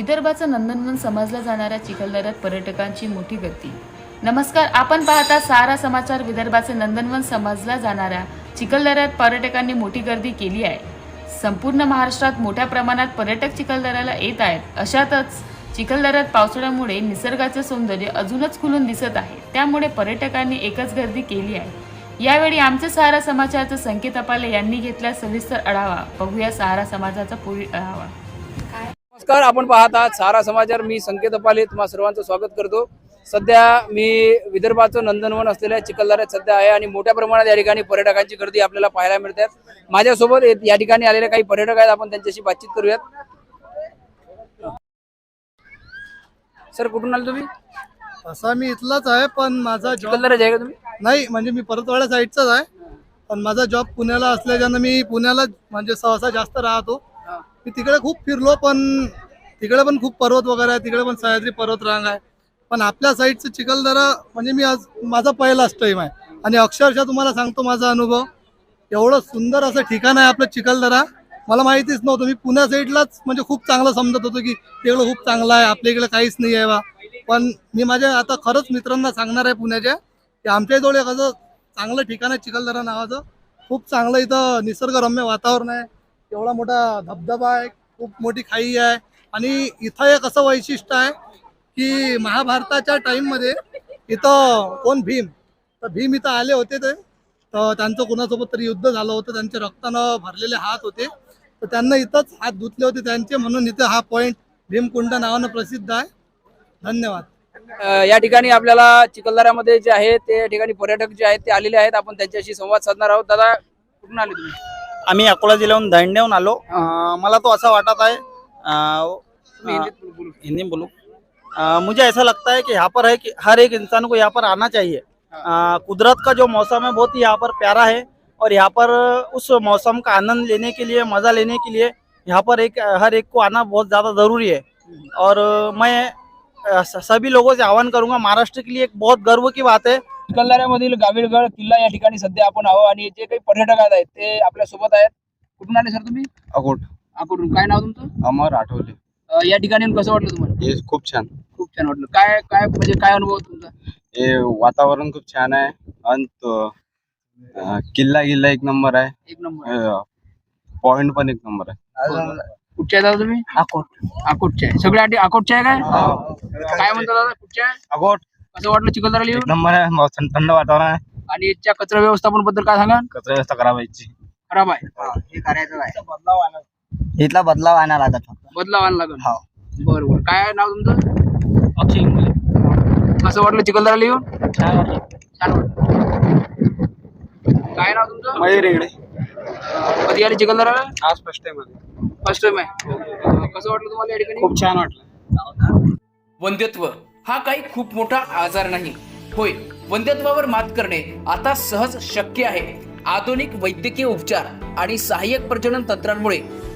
विदर्भाचं नंदनवन समजल्या जाणाऱ्या चिखलदऱ्यात पर्यटकांची मोठी गर्दी. नमस्कार आपण पाहता सारा समाचार विदर्भाचे नंदनवन समजल्या जाणाऱ्या चिखलदऱ्यात पर्यटकांनी मोठी गर्दी केली आहे. संपूर्ण महाराष्ट्रात मोठ्या प्रमाणात पर्यटक चिखलदऱ्याला येत आहेत. अशातच चिखलदऱ्यात पावसाळ्यामुळे निसर्गाचे सौंदर्य अजूनच खुलून दिसत आहे. त्यामुळे पर्यटकांनी एकच गर्दी केली आहे. यावेळी आमचे सहारा समाचारचं संकेत अपाले यांनी घेतला सविस्तर आढावा. बघूया सहारा समाजाचा पुढील आढावा. नमस्कार आपण पाहत आहात सारा समाचार. मी संकेत अपाले तुम्हा सर्वांचं स्वागत करतो. सध्या मी विदर्भाचं नंदनवन असलेल्या चिखलदऱ्यात सध्या आहे आणि मोठ्या प्रमाणात या ठिकाणी पर्यटकांची गर्दी आपल्याला पाहायला मिळतात. माझ्यासोबत या ठिकाणी आलेले काही पर्यटक आहेत आपण त्यांच्याशी बातचीत करूयात. सर कुठून आले तुम्ही? असा मी इथलाच आहे पण माझा जॉब चिखलदऱ्यात आहे का तुम्ही? नाही म्हणजे मी परतवाड्या साईडचाच आहे. पण माझा जॉब पुण्याला असल्याच्यानं मी पुण्याला म्हणजे सहसा जास्त राहतो. मी तिकडे खूप फिरलो पण तिकडे पण खूप पर्वत वगैरे आहे तिकडे पण सह्याद्री पर्वत रांग आहे. पण आपल्या साईडचं चिखलदरा म्हणजे मी आज माझा पहिलाच टाईम आहे. आणि अक्षरशः तुम्हाला सांगतो माझा अनुभव. एवढं सुंदर असं ठिकाण आहे आपलं चिखलदरा. मला माहितीच नव्हतं. मी पुण्या साईडलाच म्हणजे खूप चांगलं समजत होतो की तिकडं खूप चांगलं आहे आपल्या इकडे काहीच नाही आहे बा. पण मी माझ्या आता खरंच मित्रांना सांगणार आहे पुण्याच्या की आमच्या जवळ एक असं चांगलं ठिकाण आहे चिखलदरा नावाचं. खूप चांगलं इथं निसर्गरम्य वातावरण आहे. एवढा मोठा धबधबा आहे खूप मोठी खाई आहे. आणि इथं एक असं वैशिष्ट्य आहे की महाभारताच्या टाईममध्ये इथं कोण भीम? तर भीम इथं आले होते ते. तर त्यांचं कोणासोबत तरी युद्ध झालं होतं. त्यांचे रक्तानं भरलेले हात होते. तर त्यांना इथंच हात धुतले होते त्यांचे. म्हणून इथं हा पॉईंट भीमकुंड नावानं प्रसिद्ध आहे. धन्यवाद. या ठिकाणी आपल्याला चिखलदऱ्यामध्ये जे आहे ते ठिकाणी पर्यटक जे आहेत ते आलेले आहेत. आपण त्यांच्याशी संवाद साधणार आहोत. दादा कुठून आले तुम्ही? आम्ही अकोला जिल्ह्याहून दंड्याहून आलो. मला तो ऐसा वाटत है हिंदी में बोलूं। अं, मुझे ऐसा लगता है कि यहाँ पर है कि हर एक इंसान को यहाँ पर आना चाहिए। कुदरत का जो मौसम है बहुत ही यहाँ पर प्यारा है और यहाँ पर उस मौसम का आनंद लेने के लिए मजा लेने के लिए यहाँ पर एक हर एक को आना बहुत ज्यादा जरूरी है। और मैं सभी लोगों से आह्वान करूंगा महाराष्ट्र के लिए एक बहुत गर्व की बात है। चिखलदऱ्यामधील गाविलगड किल्ला या ठिकाणी सध्या आपण आहो आणि जे काही पर्यटक आहेत ते आपल्यासोबत आहेत. कुठून आले सर तुम्ही? अकोट. कुठून काय नाव तुमचं? अमर आठवले. अं, या ठिकाणी येऊन कसं वाटलं तुम्हाला? हे खूप छान. खूप छान वाटलं. काय काय म्हणजे काय अनुभव तुमचा? हे वातावरण खूप छान आहे. आणि तो, अं, किल्ला गिल्ला एक नंबर आहे. एक नंबर. पॉइंट पण एक नंबर आहे. कुठचे आहे दादा तुम्ही? अकोट अकोटचे आहे. सगळे आधी अकोटचे आहे काय? काय म्हणता दादा? कुठचे आहे? अकोट कसं वाटलं चिखलदऱ्याला येऊन? नंबर आहे. मस्त थंड वातावरण आहे. आणि याच्या कचरा व्यवस्थापनबद्दल काय सांगा कचरा व्यवस्था करावायची खराब आहे. इथला बदलाव आणायला लागत फक्त. बदलाव आणायला लागेल हो. बरं बरं. काय आहे नाव तुमचं? अक्षय इंगोले कसं वाटलं चिखलदऱ्याला येऊन? छान वाटलं. काय नाव तुमचं? मयूर इंगडे कधी आले चिखलदऱ्याला? आज फर्स्ट टाइम फर्स्ट टाइम आहे. कसं वाटलं तुम्हाला या ठिकाणी? खूप छान वाटलं. वंध्यत्व हा काही खूप मोठा आजार नाही. होय वंध्यत्वावर मात करणे आता सहज शक्य आहे. आधुनिक वैद्यकीय उपचार आणि सहाय्यक प्रजनन तंत्रांमुळे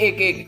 एक एक